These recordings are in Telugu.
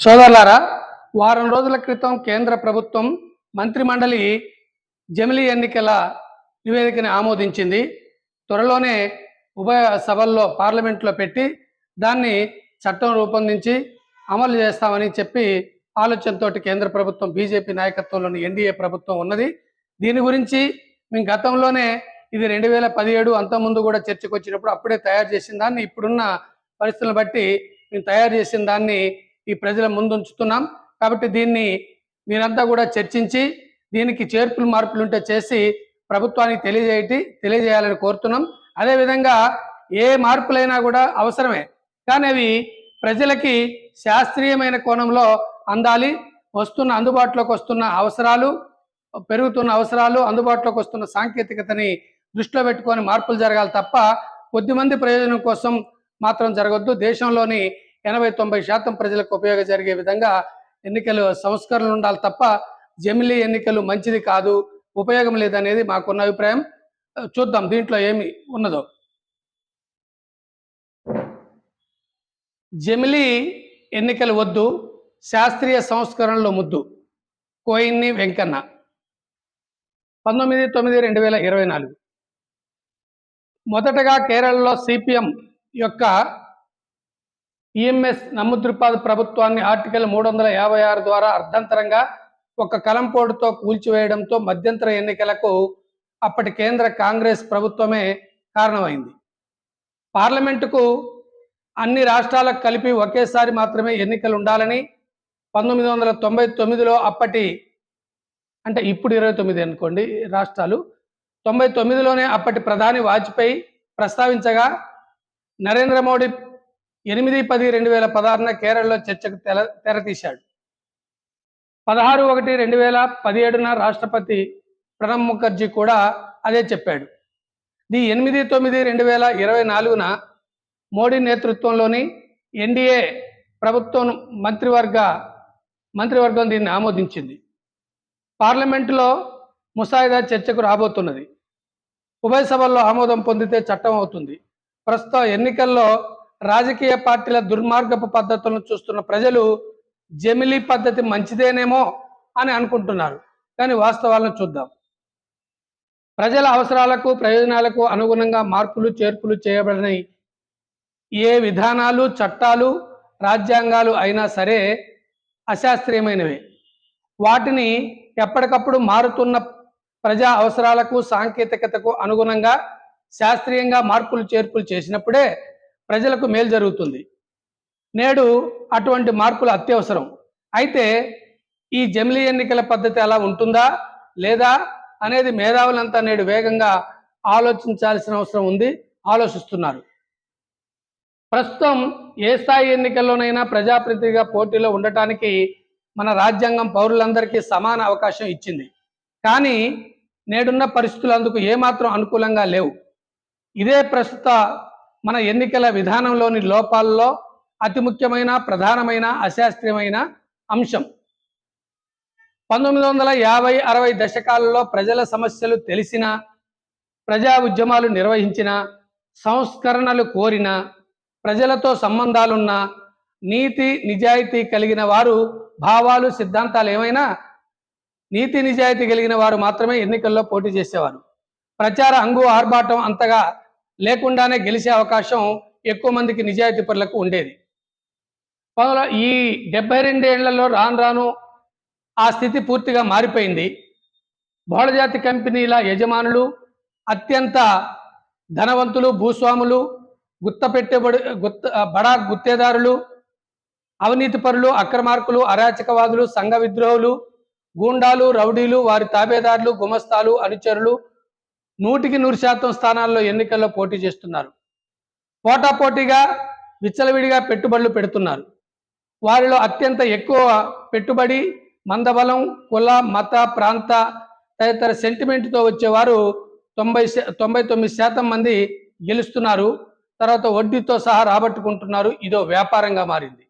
సోదరులారా వారం రోజుల క్రితం కేంద్ర ప్రభుత్వం మంత్రిమండలి జమిలీ ఎన్నికల నివేదికని ఆమోదించింది. త్వరలోనే ఉభయ సభల్లో పార్లమెంట్లో పెట్టి దాన్ని చట్టం రూపొందించి అమలు చేస్తామని చెప్పి ఆలోచనతో కేంద్ర ప్రభుత్వం బీజేపీ నాయకత్వంలోని ఎన్డీఏ ప్రభుత్వం ఉన్నది. దీని గురించి మేము గతంలోనే ఇది రెండు వేల పదిహేడు అంతకుముందు కూడా చర్చకు వచ్చినప్పుడు అప్పుడే తయారు చేసిన దాన్ని ఇప్పుడున్న పరిస్థితులను బట్టి మేము తయారు చేసిన దాన్ని ఈ ప్రజల ముందు ఉంచుతున్నాం. కాబట్టి దీన్ని మీరంతా కూడా చర్చించి దీనికి చేర్పులు మార్పులు ఉంటే చేసి ప్రభుత్వానికి తెలియజేయటి తెలియజేయాలని కోరుతున్నాం. అదేవిధంగా ఏ మార్పులైనా కూడా అవసరమే. కానీ అవి ప్రజలకి శాస్త్రీయమైన కోణంలో అందాలి. వస్తున్న అందుబాటులోకి వస్తున్న అవసరాలు పెరుగుతున్న అవసరాలు అందుబాటులోకి వస్తున్న సాంకేతికతని దృష్టిలో పెట్టుకొని మార్పులు జరగాలి తప్ప కొద్దిమంది ప్రయోజనం కోసం మాత్రం జరగొద్దు. దేశంలోని ఎనభై తొంభై శాతం ప్రజలకు ఉపయోగ జరిగే విధంగా ఎన్నికలు సంస్కరణలు ఉండాలి తప్ప జమిలీ ఎన్నికలు మంచిది కాదు ఉపయోగం లేదనేది మాకున్న అభిప్రాయం. చూద్దాం దీంట్లో ఏమి ఉన్నదో. జమిలీ ఎన్నికలు వద్దు శాస్త్రీయ సంస్కరణలు ముద్దు. కోయిన్ని వెంకన్న. పంతొమ్మిది తొమ్మిది రెండు వేల ఇరవై నాలుగు. మొదటగా కేరళలో సిపిఎం యొక్క ఈఎంఎస్ నమ్ముద్రిపాద ప్రభుత్వాన్ని ఆర్టికల్ మూడు వందల యాభై ఆరు ద్వారా అర్ధంతరంగా ఒక కలంపోటుతో కూల్చివేయడంతో మధ్యంతర ఎన్నికలకు అప్పటి కేంద్ర కాంగ్రెస్ ప్రభుత్వమే కారణమైంది. పార్లమెంటుకు అన్ని రాష్ట్రాలకు కలిపి ఒకేసారి మాత్రమే ఎన్నికలు ఉండాలని పంతొమ్మిది వందల తొంభై తొమ్మిదిలో అప్పటి అంటే ఇప్పుడు ఇరవై తొమ్మిది అనుకోండి రాష్ట్రాలు తొంభై తొమ్మిదిలోనే అప్పటి ప్రధాని వాజ్పేయి ప్రస్తావించగా నరేంద్ర మోడీ ఎనిమిది పది రెండు వేల పదహారున కేరళలో చర్చకు తెర తెరతీశాడు పదహారు ఒకటి రెండు వేల పదిహేడున రాష్ట్రపతి ప్రణబ్ ముఖర్జీ కూడా అదే చెప్పాడు. ది ఎనిమిది తొమ్మిది రెండు వేల ఇరవై నాలుగున మోడీ నేతృత్వంలోని ఎన్డీఏ ప్రభుత్వం మంత్రివర్గ మంత్రివర్గం దీన్ని ఆమోదించింది. పార్లమెంటులో ముసాయిదా చర్చకు రాబోతున్నది. ఉభయ సభల్లో ఆమోదం పొందితే చట్టం అవుతుంది. ప్రస్తుతం ఎన్నికల్లో రాజకీయ పార్టీల దుర్మార్గపు పద్ధతులను చూస్తున్న ప్రజలు జమిలీ పద్ధతి మంచిదేనేమో అని అనుకుంటున్నారు. కానీ వాస్తవాలను చూద్దాం. ప్రజల అవసరాలకు ప్రయోజనాలకు అనుగుణంగా మార్పులు చేర్పులు చేయబడిన ఏ విధానాలు చట్టాలు రాజ్యాంగాలు అయినా సరే అశాస్త్రీయమైనవి. వాటిని ఎప్పటికప్పుడు మారుతున్న ప్రజా అవసరాలకు సాంకేతికతకు అనుగుణంగా శాస్త్రీయంగా మార్పులు చేర్పులు చేసినప్పుడే ప్రజలకు మేలు జరుగుతుంది. నేడు అటువంటి మార్పులు అత్యవసరం. అయితే ఈ జమిలీ ఎన్నికల పద్ధతి అలా ఉంటుందా? లేదా? అనేది మేధావులంతా నేడు వేగంగా ఆలోచించాల్సిన అవసరం ఉంది. ఆలోచిస్తున్నారు. ప్రస్తుతం ఏ స్థాయి ఎన్నికల్లోనైనా ప్రజాప్రతినిధిగా పోటీలో ఉండటానికి మన రాజ్యాంగం పౌరులందరికీ సమాన అవకాశం ఇచ్చింది. కానీ నేడున్న పరిస్థితులు అందుకు ఏమాత్రం అనుకూలంగా లేవు. ఇదే ప్రస్తుత మన ఎన్నికల విధానంలోని లోపాల్లో అతి ముఖ్యమైన ప్రధానమైన అశాస్త్రీయమైన అంశం. పంతొమ్మిది వందల యాభై అరవై దశకాలలో ప్రజల సమస్యలు తెలిసిన ప్రజా ఉద్యమాలు నిర్వహించిన సంస్కరణలు కోరిన ప్రజలతో సంబంధాలున్న నీతి నిజాయితీ కలిగిన వారు భావాలు సిద్ధాంతాలు ఏమైనా నీతి నిజాయితీ కలిగిన వారు మాత్రమే ఎన్నికల్లో పోటీ చేసేవారు. ప్రచార అంగు ఆర్భాటం అంతగా లేకుండానే గెలిచే అవకాశం ఎక్కువ మందికి నిజాయితీ పరులకు ఉండేది. ఈ డెబ్బై రెండేళ్ళలో రాను రాను ఆ స్థితి పూర్తిగా మారిపోయింది. బహుళజాతి కంపెనీల యజమానులు అత్యంత ధనవంతులు భూస్వాములు గుత్త పెట్టుబడి గుత్త బడా గుత్తేదారులు అవినీతి పరులు అక్రమార్కులు అరాచకవాదులు సంఘ విద్రోహులు గూండాలు రౌడీలు వారి తాబేదారులు గుమస్తాలు అనుచరులు నూటికి నూరు శాతం స్థానాల్లో ఎన్నికల్లో పోటీ చేస్తున్నారు. పోటాపోటీగా విచ్చలవిడిగా పెట్టుబడులు పెడుతున్నారు. వారిలో అత్యంత ఎక్కువ పెట్టుబడి మందబలం కుల మత ప్రాంత తదితర సెంటిమెంట్తో వచ్చేవారు తొంభై తొంభై తొమ్మిది శాతం మంది గెలుస్తున్నారు. తర్వాత వడ్డీతో సహా రాబట్టుకుంటున్నారు. ఇదో వ్యాపారంగా మారింది.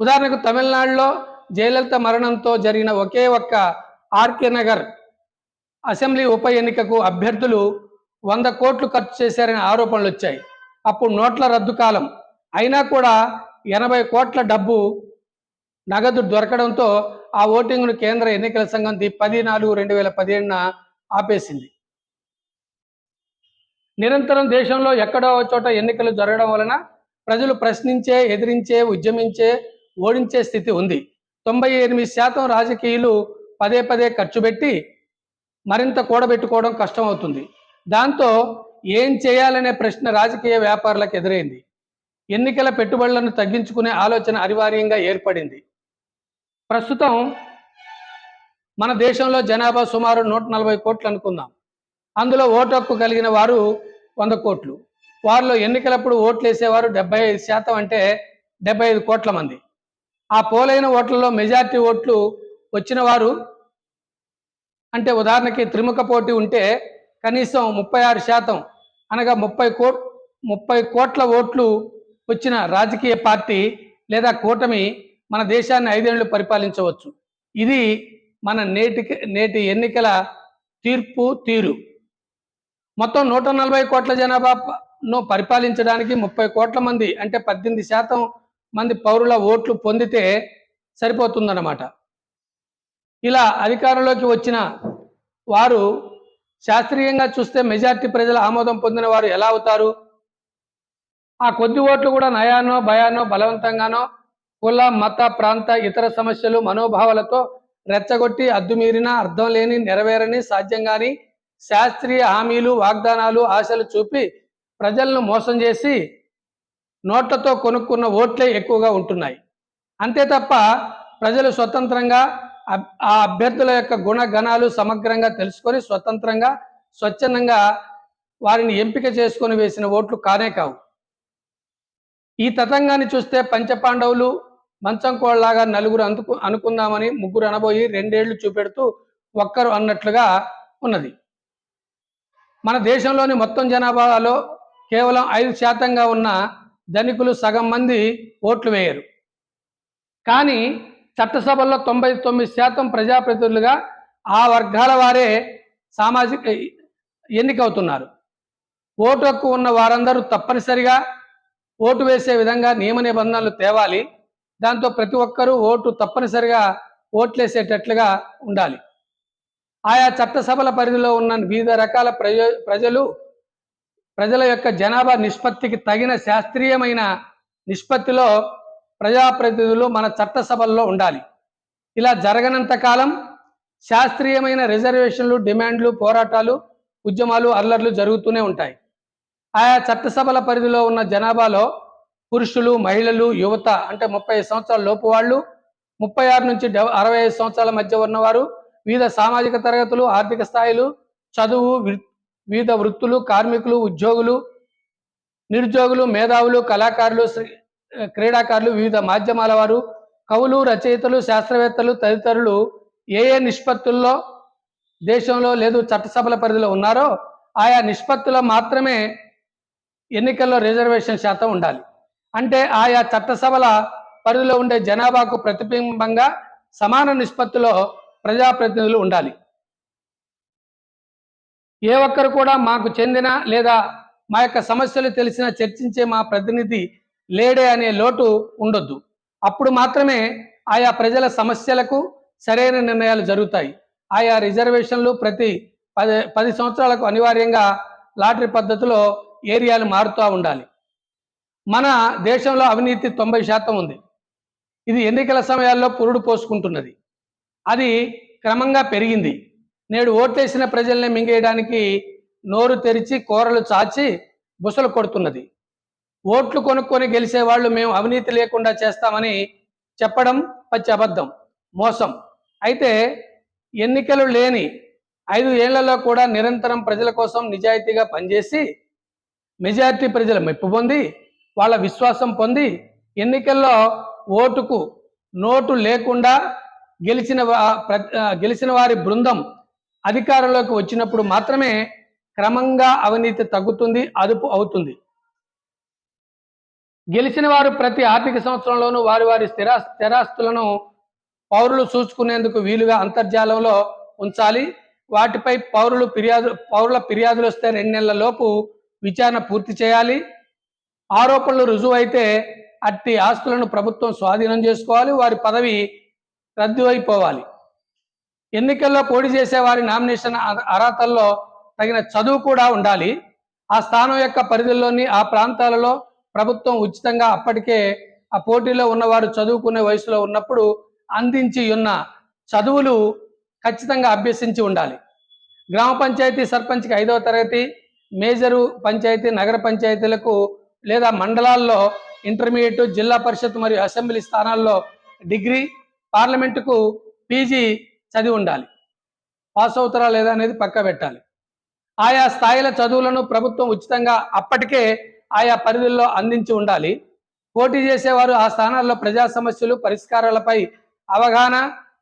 ఉదాహరణకు తమిళనాడులో జయలలిత మరణంతో జరిగిన ఒకే ఒక్క ఆర్కే నగర్ అసెంబ్లీ ఉప ఎన్నికకు అభ్యర్థులు వంద కోట్లు ఖర్చు చేశారనే ఆరోపణలు వచ్చాయి. అప్పుడు నోట్ల రద్దు కాలం. అయినా కూడా ఎనభై కోట్ల డబ్బు నగదు దొరకడంతో ఆ ఓటింగ్ను కేంద్ర ఎన్నికల సంఘం ది పది నాలుగు రెండు వేల పదిహేడున ఆపేసింది. నిరంతరం దేశంలో ఎక్కడో చోట ఎన్నికలు జరగడం వలన ప్రజలు ప్రశ్నించే ఎదిరించే ఉద్యమించే ఓడించే స్థితి ఉంది. తొంభై ఎనిమిది శాతం రాజకీయులు పదే పదే ఖర్చు పెట్టి మరింత కూడబెట్టుకోవడం కష్టమవుతుంది. దాంతో ఏం చేయాలనే ప్రశ్న రాజకీయ వ్యాపారులకు ఎదురైంది. ఎన్నికల పెట్టుబడులను తగ్గించుకునే ఆలోచన అనివార్యంగా ఏర్పడింది. ప్రస్తుతం మన దేశంలో జనాభా సుమారు నూట నలభై కోట్లు అనుకుందాం. అందులో ఓటు హక్కు కలిగిన వారు వంద కోట్లు. వారిలో ఎన్నికలప్పుడు ఓట్లు వేసేవారు డెబ్బై ఐదు శాతం అంటే డెబ్బై ఐదు కోట్ల మంది. ఆ పోలైన ఓట్లలో మెజార్టీ ఓట్లు వచ్చిన వారు అంటే ఉదాహరణకి త్రిముఖ పోటీ ఉంటే కనీసం ముప్పై ఆరు శాతం అనగా ముప్పై కో ముప్పై కోట్ల ఓట్లు వచ్చిన రాజకీయ పార్టీ లేదా కూటమి మన దేశాన్ని ఐదేళ్ళు పరిపాలించవచ్చు. ఇది మన నేటికి నేటి ఎన్నికల తీర్పు తీరు. మొత్తం నూట నలభై కోట్ల జనాభాను పరిపాలించడానికి ముప్పై కోట్ల మంది అంటే పద్దెనిమిది శాతం మంది పౌరుల ఓట్లు పొందితే సరిపోతుందన్నమాట. ఇలా అధికారంలోకి వచ్చిన వారు శాస్త్రీయంగా చూస్తే మెజార్టీ ప్రజల ఆమోదం పొందిన వారు ఎలా అవుతారు? ఆ కొద్ది ఓట్లు కూడా నయానో భయానో బలవంతంగానో కుల మత ప్రాంత ఇతర సమస్యలు మనోభావాలతో రెచ్చగొట్టి అద్దుమీరిన అర్థం లేని నెరవేరని సాధ్యం కాని శాస్త్రీయ హామీలు వాగ్దానాలు ఆశలు చూపి ప్రజలను మోసం చేసి నోట్లతో కొనుక్కున్న ఓట్లే ఎక్కువగా ఉంటున్నాయి. అంతే తప్ప ప్రజలు స్వతంత్రంగా ఆ అభ్యర్థుల యొక్క గుణగణాలు సమగ్రంగా తెలుసుకొని స్వతంత్రంగా స్వచ్ఛందంగా వారిని ఎంపిక చేసుకొని వేసిన ఓట్లు కానే కావు. ఈ తతంగాన్ని చూస్తే పంచపాండవులు మంచం కోళ్ళలాగా నలుగురు అందుకు అనుకుందామని ముగ్గురు అనబోయి రెండేళ్ళు చూపెడుతూ ఒక్కరు అన్నట్లుగా ఉన్నది. మన దేశంలోని మొత్తం జనాభాలో కేవలం ఐదు శాతంగా ఉన్న ధనికులు సగం మంది ఓట్లు వేయరు. కానీ చట్టసభల్లో తొంభై తొమ్మిది శాతం ప్రజాప్రతినిధులుగా ఆ వర్గాల వారే సామాజిక ఎన్నికవుతున్నారు. ఓటు హక్కు ఉన్న వారందరూ తప్పనిసరిగా ఓటు వేసే విధంగా నియమ నిబంధనలు తేవాలి. దాంతో ప్రతి ఒక్కరూ ఓటు తప్పనిసరిగా ఓట్లేసేటట్లుగా ఉండాలి. ఆయా చట్టసభల పరిధిలో ఉన్న వివిధ రకాల ప్రజ ప్రజలు ప్రజల యొక్క జనాభా నిష్పత్తికి తగిన శాస్త్రీయమైన నిష్పత్తిలో ప్రజాప్రతినిధులు మన చట్టసభల్లో ఉండాలి. ఇలా జరగనంత కాలం శాస్త్రీయమైన రిజర్వేషన్లు డిమాండ్లు పోరాటాలు ఉద్యమాలు అల్లర్లు జరుగుతూనే ఉంటాయి. ఆయా చట్టసభల పరిధిలో ఉన్న జనాభాలో పురుషులు మహిళలు యువత అంటే ముప్పై సంవత్సరాల లోపు వాళ్ళు ముప్పై ఆరు నుంచి డె అరవై ఐదు సంవత్సరాల మధ్య ఉన్నవారు వివిధ సామాజిక తరగతులు ఆర్థిక స్థాయిలు చదువు వివిధ వృత్తులు కార్మికులు ఉద్యోగులు నిరుద్యోగులు మేధావులు కళాకారులు శ్రీ- క్రీడాకారులు వివిధ మాధ్యమాల వారు కవులు రచయితలు శాస్త్రవేత్తలు తదితరులు ఏ ఏ నిష్పత్తుల్లో దేశంలో లేదు చట్టసభల పరిధిలో ఉన్నారో ఆయా నిష్పత్తులో మాత్రమే ఎన్నికల్లో రిజర్వేషన్ శాతం ఉండాలి. అంటే ఆయా చట్టసభల పరిధిలో ఉండే జనాభాకు ప్రతిబింబంగా సమాన నిష్పత్తిలో ప్రజాప్రతినిధులు ఉండాలి. ఏ ఒక్కరు కూడా మాకు చెందిన లేదా మా యొక్క సమస్యలు తెలిసిన చర్చించే మా ప్రతినిధి లేడే అనే లోటు ఉండొద్దు. అప్పుడు మాత్రమే ఆయా ప్రజల సమస్యలకు సరైన నిర్ణయాలు జరుగుతాయి. ఆయా రిజర్వేషన్లు ప్రతి పది పది సంవత్సరాలకు అనివార్యంగా లాటరీ పద్ధతిలో ఏరియాలు మారుతూ ఉండాలి. మన దేశంలో అవినీతి తొంభై శాతం ఉంది. ఇది ఎన్నికల సమయాల్లో పురుడు పోసుకుంటున్నది. అది క్రమంగా పెరిగింది. నేడు ఓట్లేసిన ప్రజల్ని మింగేయడానికి నోరు తెరిచి కూరలు చాచి బుసలు కొడుతున్నది. ఓట్లు కొనుక్కొని గెలిచే వాళ్ళు మేము అవినీతి లేకుండా చేస్తామని చెప్పడం పచ్చి అబద్ధం మోసం. అయితే ఎన్నికలు లేని ఐదు ఏళ్ళలో కూడా నిరంతరం ప్రజల కోసం నిజాయితీగా పనిచేసి మెజారిటీ ప్రజల మెప్పు పొంది వాళ్ళ విశ్వాసం పొంది ఎన్నికల్లో ఓటుకు నోటు లేకుండా గెలిచిన గెలిచిన వారి బృందం అధికారంలోకి వచ్చినప్పుడు మాత్రమే క్రమంగా అవినీతి తగ్గుతుంది అదుపు అవుతుంది. గెలిచిన వారు ప్రతి ఆర్థిక సంవత్సరంలోనూ వారి వారి స్థిరా స్థిరాస్తులను పౌరులు చూసుకునేందుకు వీలుగా అంతర్జాలంలో ఉంచాలి. వాటిపై పౌరులు ఫిర్యాదు పౌరుల ఫిర్యాదులు వస్తే రెండు నెలల లోపు విచారణ పూర్తి చేయాలి. ఆరోపణలు రుజువు అయితే అట్టి ఆస్తులను ప్రభుత్వం స్వాధీనం చేసుకోవాలి. వారి పదవి రద్దు అయిపోవాలి. ఎన్నికల్లో పోటీ చేసే వారి నామినేషన్ అర్హతల్లో తగిన చదువు కూడా ఉండాలి. ఆ స్థానం యొక్క పరిధిలోని ఆ ప్రాంతాలలో ప్రభుత్వం ఉచితంగా అప్పటికే ఆ పోటీలో ఉన్నవారు చదువుకునే వయసులో ఉన్నప్పుడు అందించి ఉన్న చదువులు ఖచ్చితంగా అభ్యసించి ఉండాలి. గ్రామ పంచాయతీ సర్పంచ్కి ఐదవ తరగతి మేజరు పంచాయతీ నగర పంచాయతీలకు లేదా మండలాల్లో ఇంటర్మీడియట్ జిల్లా పరిషత్ మరియు అసెంబ్లీ స్థానాల్లో డిగ్రీ పార్లమెంటుకు పీజీ చదివి ఉండాలి. పాస్ అవుతారా లేదా అనేది పక్క పెట్టాలి. ఆయా స్థాయిల చదువులను ప్రభుత్వం ఉచితంగా అప్పటికే ఆయా పరిధుల్లో అందించి ఉండాలి. పోటీ చేసేవారు ఆ స్థానాల్లో ప్రజా సమస్యలు పరిష్కారాలపై అవగాహన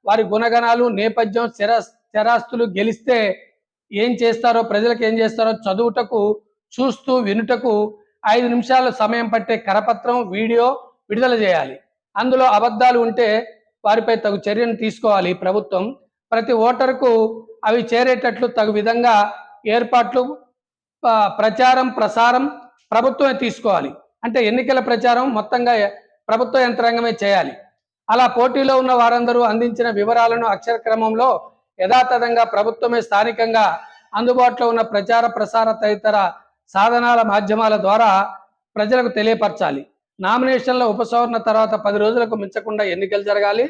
వారి గుణగణాలు నేపథ్యం స్థిర స్థిరాస్తులు గెలిస్తే ఏం చేస్తారో ప్రజలకు ఏం చేస్తారో చదువుటకు చూస్తూ వినుటకు ఐదు నిమిషాల సమయం పట్టే కరపత్రం వీడియో విడుదల చేయాలి. అందులో అబద్ధాలు ఉంటే వారిపై తగు చర్యను తీసుకోవాలి ప్రభుత్వం. ప్రతి ఓటరుకు అవి చేరేటట్లు తగు విధంగా ఏర్పాట్లు ప్రచారం ప్రసారం ప్రభుత్వమే తీసుకోవాలి. అంటే ఎన్నికల ప్రచారం మొత్తంగా ప్రభుత్వ యంత్రాంగమే చేయాలి. అలా పోటీలో ఉన్న వారందరూ అందించిన వివరాలను అక్షర క్రమంలో యథాతథంగా ప్రభుత్వమే స్థానికంగా అందుబాటులో ఉన్న ప్రచార ప్రసార తదితర సాధనాల మాధ్యమాల ద్వారా ప్రజలకు తెలియపరచాలి. నామినేషన్ల ఉపసంహరణ తర్వాత పది రోజులకు మించకుండా ఎన్నికలు జరగాలి.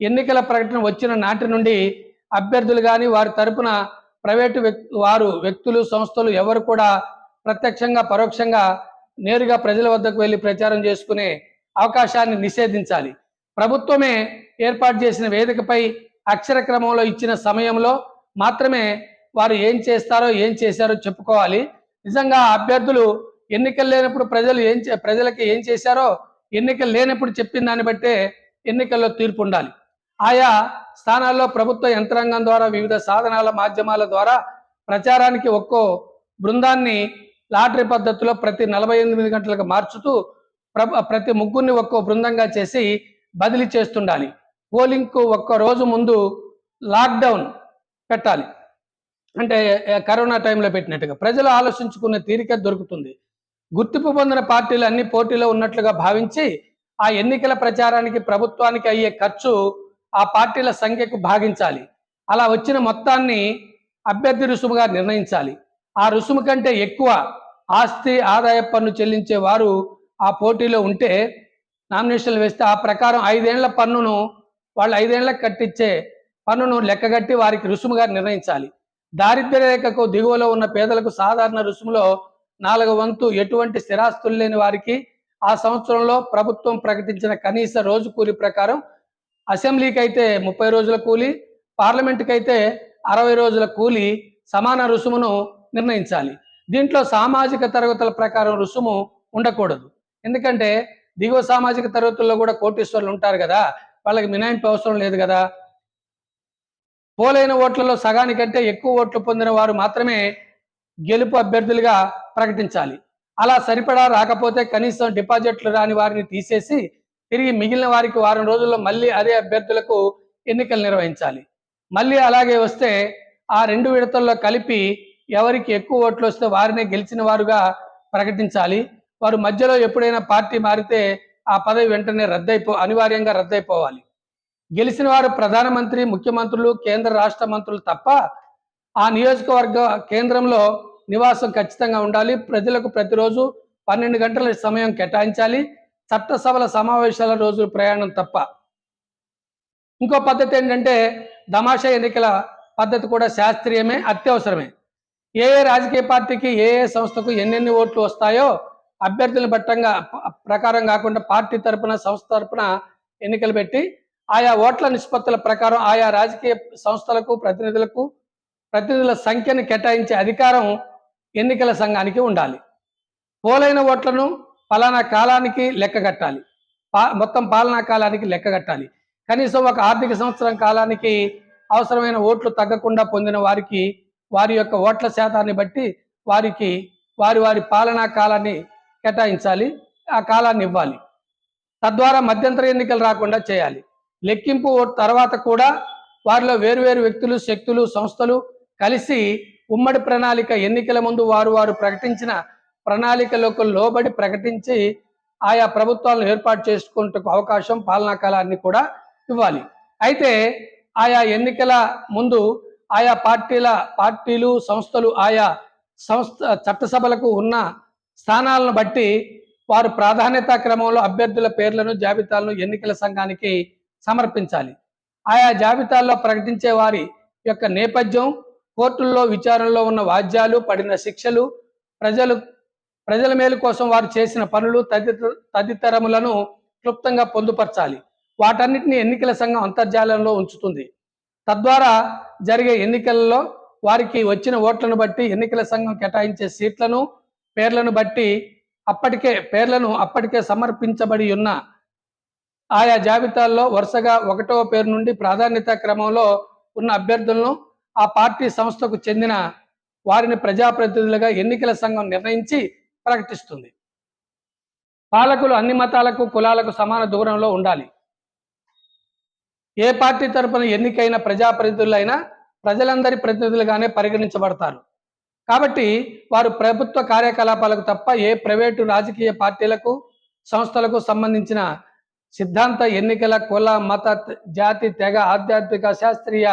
ఎన్నికల ప్రకటన వచ్చిన నాటి నుండి అభ్యర్థులు కానీ వారి తరపున ప్రైవేటు వ్యక్తి వారు వ్యక్తులు సంస్థలు ఎవరు కూడా ప్రత్యక్షంగా పరోక్షంగా నేరుగా ప్రజల వద్దకు వెళ్ళి ప్రచారం చేసుకునే అవకాశాన్ని నిషేధించాలి. ప్రభుత్వమే ఏర్పాటు చేసిన వేదికపై అక్షర క్రమంలో ఇచ్చిన సమయంలో మాత్రమే వారు ఏం చేస్తారో ఏం చేశారో చెప్పుకోవాలి. నిజంగా అభ్యర్థులు ఎన్నికలు లేనప్పుడు ప్రజలు ఏం చే- ప్రజలకి ఏం చేశారో ఎన్నికలు లేనప్పుడు చెప్పిన దాన్ని బట్టే ఎన్నికల్లో తీర్పు ఉండాలి. ఆయా స్థానాల్లో ప్రభుత్వ యంత్రాంగం ద్వారా వివిధ సాధనాల మాధ్యమాల ద్వారా ప్రచారానికి ఒక్కో బృందాన్ని లాటరీ పద్ధతిలో ప్రతి నలభై ఎనిమిది గంటలకు మార్చుతూ ప్ర- ప్రతి ముగ్గురిని ఒక్కో బృందంగా చేసి బదిలీ చేస్తుండాలి. పోలింగ్కు ఒక్క రోజు ముందు లాక్డౌన్ పెట్టాలి. అంటే కరోనా టైంలో పెట్టినట్టుగా. ప్రజలు ఆలోచించుకునే తీరిక దొరుకుతుంది. గుర్తింపు పొందిన పార్టీలు అన్ని పోటీలో ఉన్నట్లుగా భావించి ఆ ఎన్నికల ప్రచారానికి ప్రభుత్వానికి అయ్యే ఖర్చు ఆ పార్టీల సంఖ్యకు భాగించాలి. అలా వచ్చిన మొత్తాన్ని అభ్యర్థి రుసుముగా నిర్ణయించాలి. ఆ రుసుము కంటే ఎక్కువ ఆస్తి ఆదాయ పన్ను చెల్లించే వారు ఆ పోటీలో ఉంటే నామినేషన్లు వేస్తే ఆ ప్రకారం ఐదేళ్ళ పన్నును వాళ్ళు ఐదేళ్ళకు కట్టించే పన్నును లెక్కగట్టి వారికి రుసుముగా నిర్ణయించాలి. దారిద్ర్య రేఖకు దిగువలో ఉన్న పేదలకు సాధారణ రుసుములో నాలుగు వంతు ఎటువంటి స్థిరాస్తులు లేని వారికి ఆ సంవత్సరంలో ప్రభుత్వం ప్రకటించిన కనీస రోజు కూలి ప్రకారం అసెంబ్లీకి అయితే ముప్పై రోజుల కూలి పార్లమెంట్కి అయితే అరవై రోజుల కూలి సమాన రుసుమును నిర్ణయించాలి. దీంట్లో సామాజిక తరగతుల ప్రకారం రుసుము ఉండకూడదు. ఎందుకంటే దిగువ సామాజిక తరగతుల్లో కూడా కోటీశ్వరులు ఉంటారు కదా వాళ్ళకి మినాయింపు అవసరం లేదు కదా. పోలైన ఓట్లలో సగానికంటే ఎక్కువ ఓట్లు పొందిన వారు మాత్రమే గెలుపు అభ్యర్థులుగా ప్రకటించాలి. అలా సరిపడా రాకపోతే కనీసం డిపాజిట్లు రాని వారిని తీసేసి తిరిగి మిగిలిన వారికి వారం రోజుల్లో మళ్ళీ అదే అభ్యర్థులకు ఎన్నికలు నిర్వహించాలి. మళ్ళీ అలాగే వస్తే ఆ రెండు విడతల్లో కలిపి ఎవరికి ఎక్కువ ఓట్లు వస్తే వారినే గెలిచిన వారుగా ప్రకటించాలి. వారు మధ్యలో ఎప్పుడైనా పార్టీ మారితే ఆ పదవి వెంటనే రద్దయిపో అనివార్యంగా రద్దయిపోవాలి. గెలిచిన వారు ప్రధానమంత్రి ముఖ్యమంత్రులు కేంద్ర రాష్ట్ర మంత్రులు తప్ప ఆ నియోజకవర్గ కేంద్రంలో నివాసం ఖచ్చితంగా ఉండాలి. ప్రజలకు ప్రతిరోజు పన్నెండు గంటల సమయం కేటాయించాలి. చట్టసభల సమావేశాల రోజు ప్రయాణం తప్ప. ఇంకో పద్ధతి ఏంటంటే దమాషా ఎన్నికల పద్ధతి కూడా శాస్త్రీయమే అత్యవసరమే. ఏ ఏ రాజకీయ పార్టీకి ఏ ఏ సంస్థకు ఎన్నెన్ని ఓట్లు వస్తాయో అభ్యర్థులను బట్టంగా ప్రకారం కాకుండా పార్టీ తరపున సంస్థ తరపున ఎన్నికలు పెట్టి ఆయా ఓట్ల నిష్పత్తుల ప్రకారం ఆయా రాజకీయ సంస్థలకు ప్రతినిధులకు ప్రతినిధుల సంఖ్యను కేటాయించే అధికారం ఎన్నికల సంఘానికి ఉండాలి. పోలైన ఓట్లను పలానా కాలానికి లెక్క కట్టాలి. పా- మొత్తం పాలనా కాలానికి లెక్క కట్టాలి. కనీసం ఒక ఆర్థిక సంవత్సరం కాలానికి అవసరమైన ఓట్లు తగ్గకుండా పొందిన వారికి వారి యొక్క ఓట్ల శాతాన్ని బట్టి వారికి వారి వారి పాలనా కాలాన్ని కేటాయించాలి ఆ కాలాన్ని ఇవ్వాలి. తద్వారా మధ్యంతర ఎన్నికలు రాకుండా చేయాలి. లెక్కింపు తర్వాత కూడా వారిలో వేరువేరు వ్యక్తులు శక్తులు సంస్థలు కలిసి ఉమ్మడి ప్రణాళిక ఎన్నికల ముందు వారు వారు ప్రకటించిన ప్రణాళికలకు లోబడి ప్రకటించి ఆయా ప్రభుత్వాలను ఏర్పాటు చేసుకుంటకు అవకాశం పాలనా కాలాన్ని కూడా ఇవ్వాలి. అయితే ఆయా ఎన్నికల ముందు ఆయా పార్టీల పార్టీలు సంస్థలు ఆయా సంస్థ చట్టసభలకు ఉన్న స్థానాలను బట్టి వారు ప్రాధాన్యతా క్రమంలో అభ్యర్థుల పేర్లను జాబితాలను ఎన్నికల సంఘానికి సమర్పించాలి. ఆయా జాబితాల్లో ప్రకటించే వారి యొక్క నేపథ్యం కోర్టుల్లో విచారణలో ఉన్న వాద్యాలు పడిన శిక్షలు ప్రజలు ప్రజల మేలు కోసం వారు చేసిన పనులు తదితర తదితరములను క్లుప్తంగా పొందుపరచాలి. వాటన్నిటిని ఎన్నికల సంఘం అంతర్జాలంలో ఉంచుతుంది. తద్వారా జరిగే ఎన్నికలలో వారికి వచ్చిన ఓట్లను బట్టి ఎన్నికల సంఘం కేటాయించే సీట్లను పేర్లను బట్టి అప్పటికే పేర్లను అప్పటికే సమర్పించబడి ఉన్న ఆయా జాబితాల్లో వరుసగా ఒకటవ పేరు నుండి ప్రాధాన్యత క్రమంలో ఉన్న అభ్యర్థులను ఆ పార్టీ సంస్థకు చెందిన వారిని ప్రజాప్రతినిధులుగా ఎన్నికల సంఘం నిర్ణయించి ప్రకటిస్తుంది. పాలకులు అన్ని మతాలకు కులాలకు సమాన దూరంలో ఉండాలి. ఏ పార్టీ తరపున ఎన్నికైన ప్రజాప్రతినిధులైనా ప్రజలందరి ప్రతినిధులుగానే పరిగణించబడతారు. కాబట్టి వారు ప్రభుత్వ కార్యకలాపాలకు తప్ప ఏ ప్రైవేటు రాజకీయ పార్టీలకు సంస్థలకు సంబంధించిన సిద్ధాంత ఎన్నికల కుల మత జాతి తెగ ఆధ్యాత్మిక శాస్త్రీయ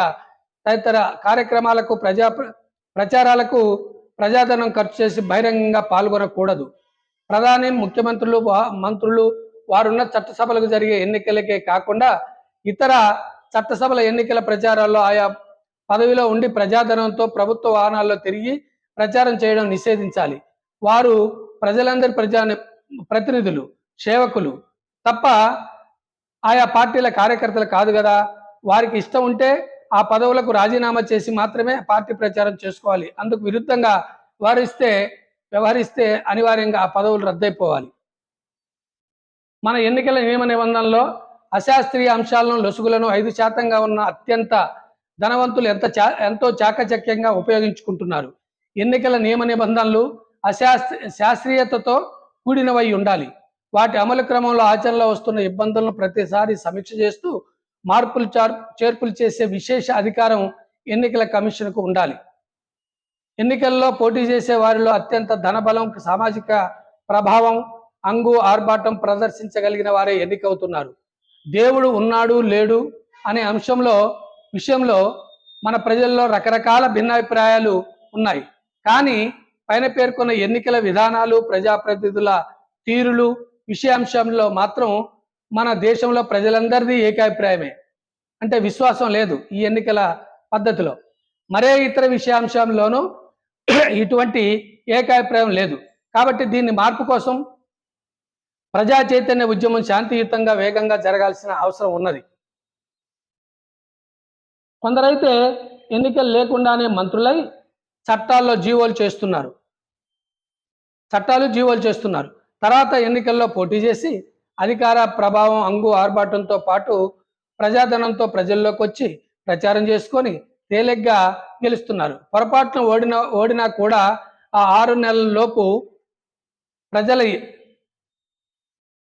తదితర కార్యక్రమాలకు ప్రజా ప్రచారాలకు ప్రజాధనం ఖర్చు చేసి బహిరంగంగా పాల్గొనకూడదు. ప్రధాని ముఖ్యమంత్రులు మంత్రులు వారున్న చట్టసభలకు జరిగే ఎన్నికలకే కాకుండా ఇతర చట్టసభల ఎన్నికల ప్రచారాల్లో ఆయా పదవిలో ఉండి ప్రజాధనంతో ప్రభుత్వ వాహనాల్లో తిరిగి ప్రచారం చేయడం నిషేధించాలి. వారు ప్రజలందరి ప్రజా ప్రతినిధులు సేవకులు తప్ప ఆయా పార్టీల కార్యకర్తలు కాదు కదా. వారికి ఇష్టం ఉంటే ఆ పదవులకు రాజీనామా చేసి మాత్రమే పార్టీ ప్రచారం చేసుకోవాలి. అందుకు విరుద్ధంగా వారిస్తే వ్యవహరిస్తే అనివార్యంగా ఆ పదవులు రద్దయిపోవాలి. మన ఎన్నికల నియమ నిబంధనలో అశాస్త్రీయ అంశాలను లొసుగులను ఐదు శాతంగా ఉన్న అత్యంత ధనవంతులు ఎంత చా ఎంతో చాకచక్యంగా ఉపయోగించుకుంటున్నారు? ఎన్నికల నియమ నిబంధనలు అశాస్త్ర శాస్త్రీయతతో కూడినవై ఉండాలి. వాటి అమలు క్రమంలో ఆచరణలో వస్తున్న ఇబ్బందులను ప్రతిసారి సమీక్ష చేస్తూ మార్పులు చార్ చేర్పులు చేసే విశేష అధికారం ఎన్నికల కమిషన్కు ఉండాలి. ఎన్నికల్లో పోటీ చేసే వారిలో అత్యంత ధనబలం సామాజిక ప్రభావం అంగు ఆర్భాటం ప్రదర్శించగలిగిన వారే ఎన్నికవుతున్నారు. దేవుడు ఉన్నాడు లేడు అనే అంశంలో విషయంలో మన ప్రజల్లో రకరకాల భిన్నాభిప్రాయాలు ఉన్నాయి. కానీ పైన పేర్కొన్న ఎన్నికల విధానాలు ప్రజాప్రతినిధుల తీరులు విషయాంశంలో మాత్రం మన దేశంలో ప్రజలందరిది ఏకాభిప్రాయమే. అంటే విశ్వాసం లేదు ఈ ఎన్నికల పద్ధతిలో. మరే ఇతర విషయాంశంలోనూ ఇటువంటి ఏకాభిప్రాయం లేదు. కాబట్టి దీన్ని మార్పు కోసం ప్రజా చైతన్య ఉద్యమం శాంతియుతంగా వేగంగా జరగాల్సిన అవసరం ఉన్నది. కొందరైతే ఎన్నికలు లేకుండానే మంత్రులై చట్టాల్లో జీవోలు చేస్తున్నారు. చట్టాలు జీవోలు చేస్తున్నారు. తర్వాత ఎన్నికల్లో పోటీ చేసి అధికార ప్రభావం అంగు ఆర్భాటంతో పాటు ప్రజాధనంతో ప్రజల్లోకి వచ్చి ప్రచారం చేసుకొని తేలిగ్గా గెలుస్తున్నారు. పొరపాటున ఓడిన ఓడినా కూడా ఆ ఆరు నెలల లోపు ప్రజల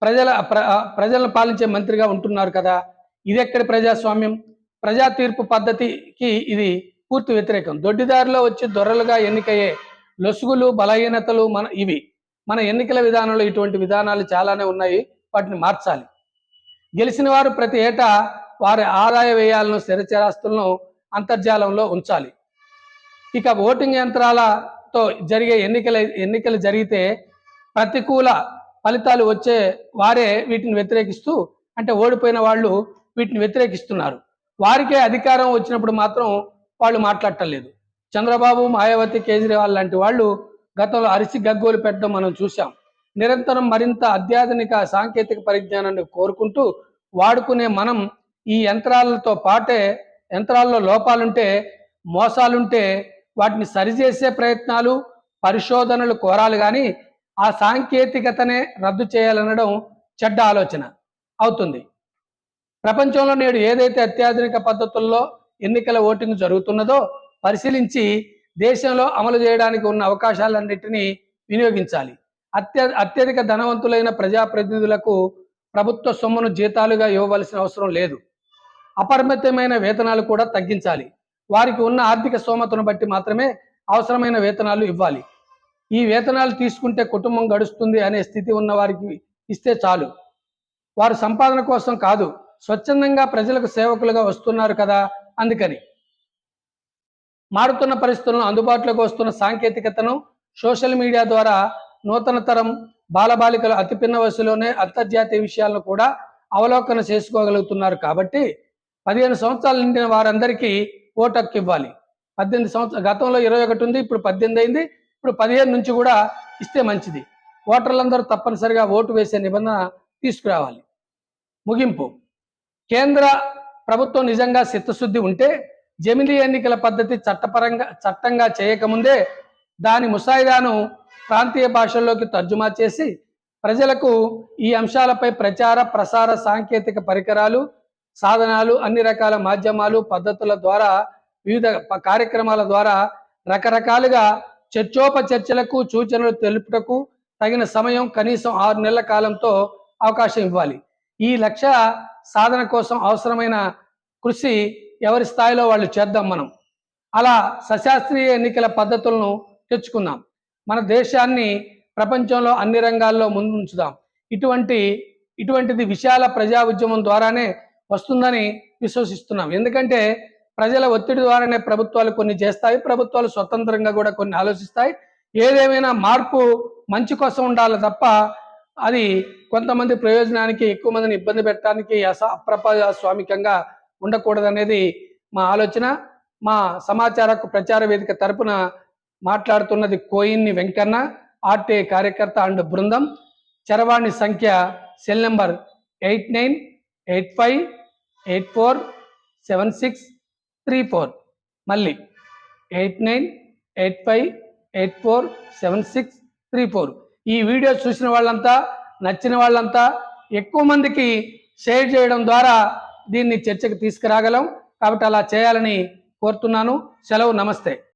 ప్రజల ప్ర- ప్రజలను పాలించే మంత్రిగా ఉంటున్నారు కదా. ఇది ఎక్కడి ప్రజాస్వామ్యం? ప్రజా తీర్పు పద్ధతికి ఇది పూర్తి వ్యతిరేకం. దొడ్డిదారిలో వచ్చి దొరలుగా ఎన్నికయ్యే లొసుగులు బలహీనతలు మన ఇవి. మన ఎన్నికల విధానంలో ఇటువంటి విధానాలు చాలానే ఉన్నాయి. వాటిని మార్చాలి. గెలిచిన వారు ప్రతి ఏటా వారి ఆదాయ వ్యయాలను స్థిరచరాస్తులను అంతర్జాలంలో ఉంచాలి. ఇక ఓటింగ్ యంత్రాలతో జరిగే ఎన్నికల ఎన్నికలు జరిగితే ప్రతికూల ఫలితాలు వచ్చే వారే వీటిని వ్యతిరేకిస్తూ అంటే ఓడిపోయిన వాళ్ళు వీటిని వ్యతిరేకిస్తున్నారు. వారికే అధికారం వచ్చినప్పుడు మాత్రం వాళ్ళు మాట్లాడటం లేదు. చంద్రబాబు మాయావతి కేజ్రీవాల్ లాంటి వాళ్ళు గతంలో అరిసి గగ్గోలు పెట్టడం మనం చూసాం నిరంతరం మరింత అత్యాధునిక సాంకేతిక పరిజ్ఞానాన్ని కోరుకుంటూ వాడుకునే మనం ఈ యంత్రాలతో పాటే యంత్రాల్లో లోపాలుంటే మోసాలుంటే వాటిని సరిచేసే ప్రయత్నాలు పరిశోధనలు కోరాలి కానీ ఆ సాంకేతికతనే రద్దు చేయాలనడం చెడ్డ ఆలోచన అవుతుంది. ప్రపంచంలో నేడు ఏదైతే అత్యాధునిక పద్ధతుల్లో ఎన్నికల ఓటింగ్ జరుగుతున్నదో పరిశీలించి దేశంలో అమలు చేయడానికి ఉన్న అవకాశాలన్నింటినీ వినియోగించాలి. అత్య అత్యధిక ధనవంతులైన ప్రజాప్రతినిధులకు ప్రభుత్వ సొమ్మును జీతాలుగా ఇవ్వవలసిన అవసరం లేదు. అపరిమితమైన వేతనాలు కూడా తగ్గించాలి. వారికి ఉన్న ఆర్థిక స్తోమతను బట్టి మాత్రమే అవసరమైన వేతనాలు ఇవ్వాలి. ఈ వేతనాలు తీసుకుంటే కుటుంబం గడుస్తుంది అనే స్థితి ఉన్న వారికి ఇస్తే చాలు. వారు సంపాదన కోసం కాదు స్వచ్ఛందంగా ప్రజలకు సేవకులుగా వస్తున్నారు కదా అందుకని. మారుతున్న పరిస్థితులను అందుబాటులోకి వస్తున్న సాంకేతికతను సోషల్ మీడియా ద్వారా నూతన తరం బాలబాలికలు అతి పిన్న వయసులోనే అంతర్జాతీయ విషయాలను కూడా అవలోకన చేసుకోగలుగుతున్నారు కాబట్టి పదిహేను సంవత్సరాలు నిండిన వారందరికీ ఓటు హక్కు ఇవ్వాలి పద్దెనిమిది సంవత్సరాలు గతంలో ఇరవై ఒకటి ఉంది ఇప్పుడు పద్దెనిమిది అయింది. ఇప్పుడు పదిహేను నుంచి కూడా ఇస్తే మంచిది. ఓటర్లందరూ తప్పనిసరిగా ఓటు వేసే నిబంధన తీసుకురావాలి. ముగింపు. కేంద్ర ప్రభుత్వం నిజంగా చిత్తశుద్ధి ఉంటే జమిలీ ఎన్నికల పద్ధతి చట్టపరంగా చట్టంగా చేయకముందే దాని ముసాయిదాను ప్రాంతీయ భాషల్లోకి తర్జుమా చేసి ప్రజలకు ఈ అంశాలపై ప్రచార ప్రసార సాంకేతిక పరికరాలు సాధనాలు అన్ని రకాల మాధ్యమాలు పద్ధతుల ద్వారా వివిధ కార్యక్రమాల ద్వారా రకరకాలుగా చర్చోపచర్చలకు సూచనలు తెలుపుటకు తగిన సమయం కనీసం ఆరు నెలల కాలంతో అవకాశం ఇవ్వాలి. ఈ లక్ష్య సాధన కోసం అవసరమైన కృషి ఎవరి స్థాయిలో వాళ్ళు చేద్దాం మనం. అలా సశాస్త్రీయ ఎన్నికల పద్ధతులను తెచ్చుకుందాం. మన దేశాన్ని ప్రపంచంలో అన్ని రంగాల్లో ముందుంచుదాం. ఇటువంటి ఇటువంటిది విశాల ప్రజా ఉద్యమం ద్వారానే వస్తుందని విశ్వసిస్తున్నాం. ఎందుకంటే ప్రజల ఒత్తిడి ద్వారానే ప్రభుత్వాలు కొన్ని చేస్తాయి ప్రభుత్వాలు స్వతంత్రంగా కూడా కొన్ని ఆలోచిస్తాయి. ఏదేమైనా మార్పు మంచి కోసం ఉండాలి తప్ప అది కొంతమంది ప్రయోజనానికి ఎక్కువ మందిని ఇబ్బంది పెట్టడానికి అస అప్రజాస్వామికంగా ఉండకూడదనేది మా ఆలోచన. మా సమాచార ప్రచార వేదిక తరపున మాట్లాడుతున్నది కోయిన్ని వెంకన్న ఆర్టీఐ కార్యకర్త అండ్ బృందం. చరవాణి సంఖ్య cell number eight nine eight five eight four seven six three four. మళ్ళీ eight nine eight five eight four seven six three four. ఈ వీడియో చూసిన వాళ్ళంతా నచ్చిన వాళ్ళంతా ఎక్కువ మందికి షేర్ చేయడం ద్వారా దీన్ని చర్చకు తీసుకురాగలం. కాబట్టి అలా చేయాలని కోరుతున్నాను. సెలవు నమస్తే.